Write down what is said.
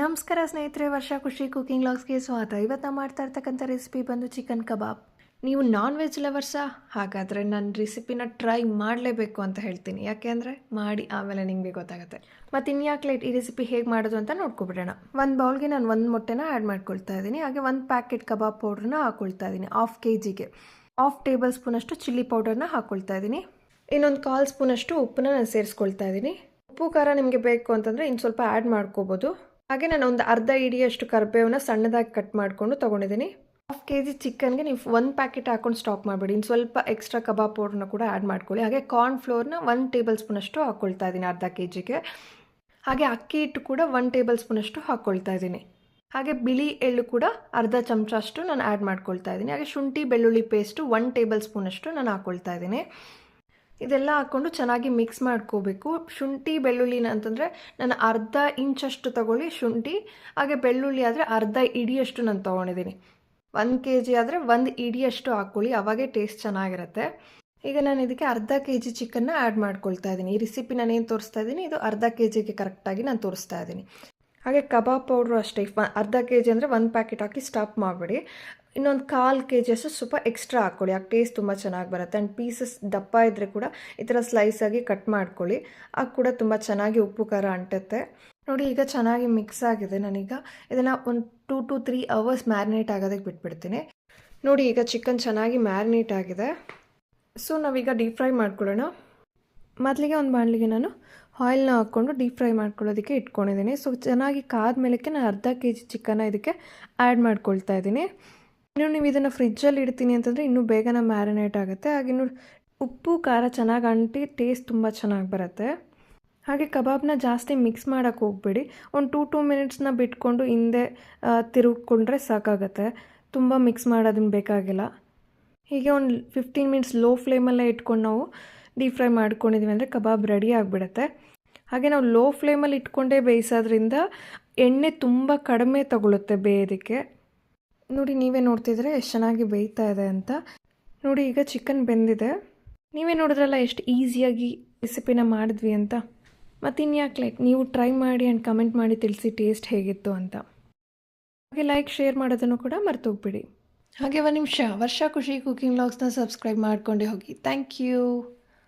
ನಮಸ್ಕಾರ ಸ್ನೇಹಿತರೆ, ವರ್ಷ ಖುಷಿ ಕುಕಿಂಗ್ ಲಾಗ್ಸ್ಗೆ ಸ್ವಾಗತ. ಇವತ್ತು ನಾವು ಮಾಡ್ತಾ ಇರ್ತಕ್ಕಂಥ ರೆಸಿಪಿ ಬಂದು ಚಿಕನ್ ಕಬಾಬ್ ನೀವು ನಾನ್ ವೆಜ್ ಲವರ್ಸಾ ಹಾಗಾದರೆ ನನ್ನ ರೆಸಿಪಿನ ಟ್ರೈ ಮಾಡಲೇಬೇಕು ಅಂತ ಹೇಳ್ತೀನಿ. ಯಾಕೆ ಅಂದರೆ ಮಾಡಿ ಆಮೇಲೆ ನಿಮಗೆ ಗೊತ್ತಾಗುತ್ತೆ. ಮತ್ತು ಇನ್ಯಾಕೆ ಲೇಟ್ ಈ ರೆಸಿಪಿ ಹೇಗೆ ಮಾಡೋದು ಅಂತ ನೋಡ್ಕೊಬಿಡೋಣ. ಒಂದು ಬೌಲ್ಗೆ ನಾನು ಒಂದು ಮೊಟ್ಟೆನ ಆ್ಯಡ್ ಮಾಡ್ಕೊಳ್ತಾ ಇದ್ದೀನಿ. ಹಾಗೆ ಒಂದು ಪ್ಯಾಕೆಟ್ ಕಬಾಬ್ ಪೌಡ್ರನ್ನ ಹಾಕ್ಕೊಳ್ತಾ ಇದ್ದೀನಿ ಆಫ್ ಕೆ ಜಿಗೆ ಆಫ್ ಟೇಬಲ್ ಸ್ಪೂನಷ್ಟು ಚಿಲ್ಲಿ ಪೌಡರ್ನ ಹಾಕ್ಕೊಳ್ತಾ ಇದ್ದೀನಿ. ಇನ್ನೊಂದು ಕಾಲ್ ಸ್ಪೂನಷ್ಟು ಉಪ್ಪನ್ನ ನಾನು ಸೇರಿಸ್ಕೊಳ್ತಾ ಇದ್ದೀನಿ. ಉಪ್ಪು ಖಾರ ನಿಮಗೆ ಬೇಕು ಅಂತಂದರೆ ಇನ್ನು ಸ್ವಲ್ಪ ಆ್ಯಡ್ ಮಾಡ್ಕೋಬೋದು. ಹಾಗೆ ನಾನು ಒಂದು ಅರ್ಧ ಇಡಿಯಷ್ಟು ಕರ್ಬೇವನ್ನ ಸಣ್ಣದಾಗಿ ಕಟ್ ಮಾಡಿಕೊಂಡು ತೊಗೊಂಡಿದ್ದೀನಿ. ಹಾಫ್ ಕೆ ಜಿ ಚಿಕನ್ಗೆ ನೀವು ಒಂದು ಪ್ಯಾಕೆಟ್ ಹಾಕೊಂಡು ಸ್ಟಾಕ್ ಮಾಡಿಬಿಡಿ. ಇನ್ನು ಸ್ವಲ್ಪ ಎಕ್ಸ್ಟ್ರಾ ಕಬಾಬ್ ಪೌಡ್ರನ್ನ ಕೂಡ ಆ್ಯಡ್ ಮಾಡ್ಕೊಳ್ಳಿ. ಹಾಗೆ ಕಾರ್ನ್ ಫ್ಲೋರ್ನ ಒನ್ ಟೇಬಲ್ ಸ್ಪೂನಷ್ಟು ಹಾಕ್ಕೊಳ್ತಾ ಇದ್ದೀನಿ ಅರ್ಧ ಕೆ ಜಿಗೆ ಹಾಗೆ ಅಕ್ಕಿ ಹಿಟ್ಟು ಕೂಡ ಒನ್ ಟೇಬಲ್ ಸ್ಪೂನಷ್ಟು ಹಾಕ್ಕೊಳ್ತಾ ಇದ್ದೀನಿ. ಹಾಗೆ ಬಿಳಿ ಎಳ್ಳು ಕೂಡ ಅರ್ಧ ಚಮಚ ಅಷ್ಟು ನಾನು ಆ್ಯಡ್ ಮಾಡ್ಕೊಳ್ತಾ ಇದ್ದೀನಿ. ಹಾಗೆ ಶುಂಠಿ ಬೆಳ್ಳುಳ್ಳಿ ಪೇಸ್ಟು ಒನ್ ಟೇಬಲ್ ಸ್ಪೂನಷ್ಟು ನಾನು ಹಾಕ್ಕೊಳ್ತಾ ಇದ್ದೀನಿ. ಇದೆಲ್ಲ ಹಾಕ್ಕೊಂಡು ಚೆನ್ನಾಗಿ ಮಿಕ್ಸ್ ಮಾಡ್ಕೋಬೇಕು. ಶುಂಠಿ, ಬೆಳ್ಳುಳ್ಳಿನ ಅಂತಂದರೆ ನಾನು ಅರ್ಧ ಇಂಚಷ್ಟು ತಗೊಳ್ಳಿ ಶುಂಠಿ. ಹಾಗೆ ಬೆಳ್ಳುಳ್ಳಿ ಆದರೆ ಅರ್ಧ ಇಡಿಯಷ್ಟು ನಾನು ತೊಗೊಂಡಿದ್ದೀನಿ. ಒಂದು ಕೆ ಜಿ ಆದರೆ ಒಂದು ಇಡಿಯಷ್ಟು ಹಾಕ್ಕೊಳ್ಳಿ ಅವಾಗೆ ಟೇಸ್ಟ್ ಚೆನ್ನಾಗಿರುತ್ತೆ. ಈಗ ನಾನು ಇದಕ್ಕೆ ಅರ್ಧ ಕೆ ಜಿ ಚಿಕನ್ನ ಆ್ಯಡ್ ಮಾಡ್ಕೊಳ್ತಾ ಇದ್ದೀನಿ. ಈ ರೆಸಿಪಿ ನಾನು ಏನು ತೋರಿಸ್ತಾ ಇದ್ದೀನಿ? ಇದು ಅರ್ಧ ಕೆ ಜಿಗೆ ಕರೆಕ್ಟಾಗಿ ನಾನು ತೋರಿಸ್ತಾ ಇದ್ದೀನಿ. ಹಾಗೆ ಕಬಾಬ್ ಪೌಡ್ರು ಅಷ್ಟೇ ಅರ್ಧ ಕೆ ಜಿ ಅಂದರೆ ಒಂದು ಪ್ಯಾಕೆಟ್ ಹಾಕಿ ಸ್ಟಾಪ್ ಮಾಡಿಬಿಡಿ. ಇನ್ನೊಂದು ಕಾಲು ಕೆ ಜಿಯಷ್ಟು ಸ್ವಲ್ಪ ಎಕ್ಸ್ಟ್ರಾ ಹಾಕ್ಕೊಳ್ಳಿ ಆಗ ಟೇಸ್ಟ್ ತುಂಬ ಚೆನ್ನಾಗಿ ಬರುತ್ತೆ. ಆ್ಯಂಡ್ ಪೀಸಸ್ ದಪ್ಪ ಇದ್ದರೆ ಕೂಡ ಈ ಥರ ಸ್ಲೈಸಾಗಿ ಕಟ್ ಮಾಡ್ಕೊಳ್ಳಿ. ಆಗ ಕೂಡ ತುಂಬ ಚೆನ್ನಾಗಿ ಉಪ್ಪು, ಖಾರ ಅಂಟುತ್ತೆ. ನೋಡಿ, ಈಗ ಚೆನ್ನಾಗಿ ಮಿಕ್ಸ್ ಆಗಿದೆ ನಾನೀಗ. ಇದನ್ನು ಒಂದು two to three hours marinate ಆಗೋದಕ್ಕೆ ಬಿಟ್ಬಿಡ್ತೀನಿ. ನೋಡಿ, ಈಗ ಚಿಕನ್ ಚೆನ್ನಾಗಿ ಮ್ಯಾರಿನೇಟ್ ಆಗಿದೆ. ಸೊ ನಾವೀಗ ಡೀಪ್ ಫ್ರೈ ಮಾಡ್ಕೊಳ್ಳೋಣ. ಮೊದಲಿಗೆ ಒಂದು ಬಾಣಲಿಗೆ ನಾನು ಆಯಿಲ್ನ ಹಾಕ್ಕೊಂಡು ಡೀಪ್ ಫ್ರೈ ಮಾಡ್ಕೊಳ್ಳೋದಕ್ಕೆ ಇಟ್ಕೊಂಡಿದ್ದೀನಿ. ಸೊ ಚೆನ್ನಾಗಿ ಕಾದ ಮೇಲಕ್ಕೆ ನಾನು ಅರ್ಧ ಕೆ ಜಿ ಚಿಕನ್ನ ಇದಕ್ಕೆ ಆ್ಯಡ್ ಮಾಡ್ಕೊಳ್ತಾ ಇದ್ದೀನಿ. ಇನ್ನು ನೀವು ಇದನ್ನು ಫ್ರಿಜ್ಜಲ್ಲಿ ಇಡ್ತೀನಿ ಅಂತಂದರೆ ಇನ್ನೂ ಬೇಗನೆ ಮ್ಯಾರಿನೇಟ್ ಆಗುತ್ತೆ. ಹಾಗೆ ಇನ್ನು ಉಪ್ಪು, ಖಾರ ಚೆನ್ನಾಗಿ ಅಂಟಿ ಟೇಸ್ಟ್ ತುಂಬ ಚೆನ್ನಾಗಿ ಬರುತ್ತೆ. ಹಾಗೆ ಕಬಾಬ್ನ ಜಾಸ್ತಿ ಮಿಕ್ಸ್ ಮಾಡೋಕ್ಕೆ ಹೋಗ್ಬೇಡಿ. ಒಂದು ಟೂ ಟೂ ಮಿನಿಟ್ಸ್ನ ಬಿಟ್ಕೊಂಡು ಹಿಂದೆ ತಿರುಗಿಕೊಂಡ್ರೆ ಸಾಕಾಗತ್ತೆ. ತುಂಬ ಮಿಕ್ಸ್ ಮಾಡೋದನ್ನು ಬೇಕಾಗಿಲ್ಲ. ಹೀಗೆ ಒಂದು ಫಿಫ್ಟೀನ್ ಮಿನಿಟ್ಸ್ ಲೋ ಫ್ಲೇಮಲ್ಲೇ ಇಟ್ಕೊಂಡು ನಾವು ಡೀಪ್ ಫ್ರೈ ಮಾಡ್ಕೊಂಡಿದ್ದೀವಿ ಅಂದರೆ ಕಬಾಬ್ ರೆಡಿ ಆಗಿಬಿಡುತ್ತೆ. ಹಾಗೆ ನಾವು ಲೋ ಫ್ಲೇಮಲ್ಲಿ ಇಟ್ಕೊಂಡೇ ಬೇಯಿಸೋದ್ರಿಂದ ಎಣ್ಣೆ ತುಂಬ ಕಡಿಮೆ ತಗೊಳುತ್ತೆ ಬೇಯೋದಕ್ಕೆ. ನೋಡಿ, ನೀವೇ ನೋಡ್ತಿದ್ರೆ ಎಷ್ಟು ಚೆನ್ನಾಗಿ ಬೇಯ್ತಾ ಇದೆ ಅಂತ. ನೋಡಿ, ಈಗ ಚಿಕನ್ ಬೆಂದಿದೆ. ನೀವೇ ನೋಡಿದ್ರಲ್ಲ ಎಷ್ಟು ಈಸಿಯಾಗಿ ರೆಸಿಪಿನ ಮಾಡಿದ್ವಿ ಅಂತ. ಮತ್ತು ಇನ್ಯಾಕೆ ಲೈಕ್ ನೀವು ಟ್ರೈ ಮಾಡಿ ಆ್ಯಂಡ್ ಕಮೆಂಟ್ ಮಾಡಿ ತಿಳಿಸಿ ಟೇಸ್ಟ್ ಹೇಗಿತ್ತು ಅಂತ. ಹಾಗೆ ಲೈಕ್, ಶೇರ್ ಮಾಡೋದನ್ನು ಕೂಡ ಮರ್ತೋಗ್ಬಿಡಿ. ಹಾಗೆ ಒಂದು ನಿಮಿಷ, ವರ್ಷ ಖುಷಿ ಕುಕಿಂಗ್ ವ್ಲಾಗ್ಸ್ನ ಸಬ್ಸ್ಕ್ರೈಬ್ ಮಾಡ್ಕೊಂಡೆ ಹೋಗಿ. Thank you.